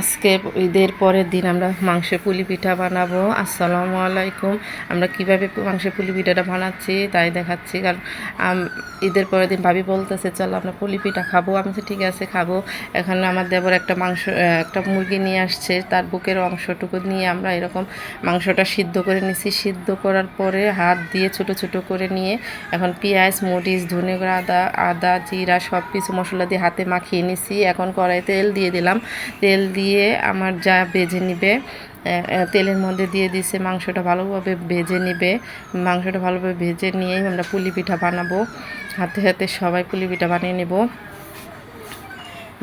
আজকে ঈদের পরের দিন আমরা মাংসের পুলি পিঠা বানাবো। আসসালামু আলাইকুম। আমরা কীভাবে মাংসের পুলি পিঠাটা বানাচ্ছি তাই দেখাচ্ছি। কারণ ঈদের পরের দিন ভাবি বলতেছে, চলো আমরা পুলি পিঠা খাব। আমি তো ঠিক আছে, খাব। এখানে আমার দেবর একটা মাংস, একটা মুরগি নিয়ে আসছে। তার বুকের অংশটুকু নিয়ে আমরা এরকম মাংসটা সিদ্ধ করে নিছি। সিদ্ধ করার পরে হাত দিয়ে ছোট ছোট করে নিয়ে এখন পেঁয়াজ, মরিচ, ধনে গুঁড়া, আদা আদা, জিরা সব কিছু মশলা দিয়ে হাতে মাখিয়ে নিছি। এখন কড়াই তেল দিয়ে দিলাম। তেল দিয়ে আমার যা বেজে নিবে তেলের মধ্যে দিয়ে দিছে মাংসটা ভালোভাবে ভেজে নিবে। মাংসটা ভালোভাবে ভেজে নিয়েই আমরা পুলি পিঠা বানাবো। হাতে হাতে সবাই পুলি পিঠা বানিয়ে নেব।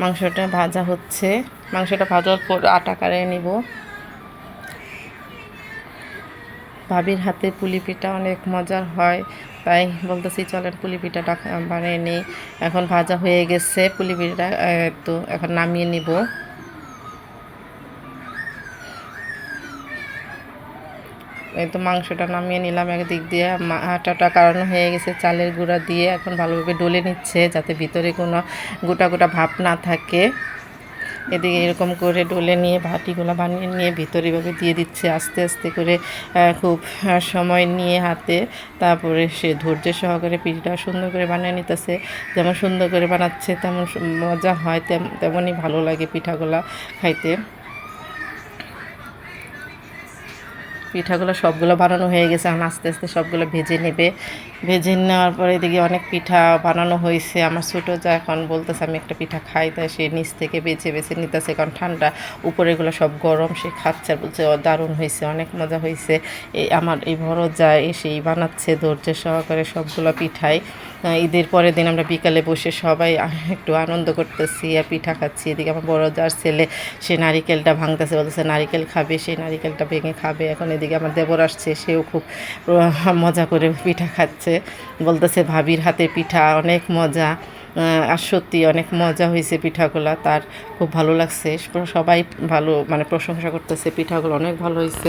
মাংসটা ভাজা হচ্ছে। মাংসটা ভাজার পর আটা কাড়িয়ে নিব। ভাবির হাতে পুলি পিঠা অনেক মজার হয়। তাই বলতেছি, চলেন পুলি পিঠাটা বানিয়ে নিই। এখন ভাজা হয়ে গেছে, পুলি পিঠাটা তো এখন নামিয়ে নিব। এই তো মাংসটা নামিয়ে নিলাম একদিক দিয়ে। আটাটা কারণ হয়ে গেছে, চালের গুঁড়া দিয়ে এখন ভালোভাবে ডলে নিচ্ছে যাতে ভিতরে কোনো গোটা গোটা ভাব না থাকে। এদিকে এরকম করে ডলে নিয়ে, ভাটিগুলো বানিয়ে নিয়ে ভিতরে এভাবে দিয়ে দিচ্ছে আস্তে আস্তে করে খুব সময় নিয়ে হাতে। তারপরে সে ধৈর্য সহকারে পিঠাটা সুন্দর করে বানিয়ে নিতেছে। যেমন সুন্দর করে বানাচ্ছে, তেমন মজা হয়, তেম- তেমনই ভালো লাগে পিঠাগুলা খাইতে। পিঠাগুলো সবগুলো বানানো হয়ে গেছে। এখন আস্তে আস্তে সবগুলো ভেজে নেবে। ভেজে নেওয়ার পরে এদিকে অনেক পিঠা বানানো হয়েছে। আমার ছোটো যা এখন বলতেছে, আমি একটা পিঠা খাই। তাই সে নিচ থেকে বেছে বেছে নিতেছে। কারণ ঠান্ডা উপরেগুলো সব গরম, সে খাচ্ছে বলছে দারুণ হয়েছে, অনেক মজা হয়েছে। এই আমার এই বড় যা এসেই বানাচ্ছে ধৈর্য সহকারে সবগুলো পিঠাই। ঈদের পরের দিন আমরা বিকালে বসে সবাই একটু আনন্দ করতেছি আর পিঠা খাচ্ছি। এদিকে আমার বড় যার ছেলে, সে নারিকেলটা ভাঙতেছে, বলতেছে, নারিকেল খাবে। সেই নারিকেলটা ভেঙে খাবে। এখন এদিকে আমার দেবর আসছে, সেও খুব মজা করে পিঠা খাচ্ছে। বলতেছে ভাবির হাতে পিঠা, অনেক মজা। আর সত্যি অনেক মজা হয়েছে পিঠাগুলা, তার খুব ভালো লাগছে। সবাই ভালো মানে প্রশংসা করতেছে, পিঠাগুলো অনেক ভালো হয়েছে।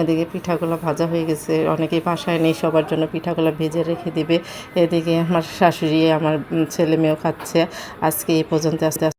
এদিকে পিঠাগুলো ভাজা হয়ে গেছে, অনেকেই বাসায় নেই, সবার জন্য পিঠাগুলো ভেজে রেখে দিবে। এদিকে আমার শাশুড়ি, আমার ছেলে মেয়েও খাচ্ছে। আজকে এই পর্যন্ত, আস্তে আস্তে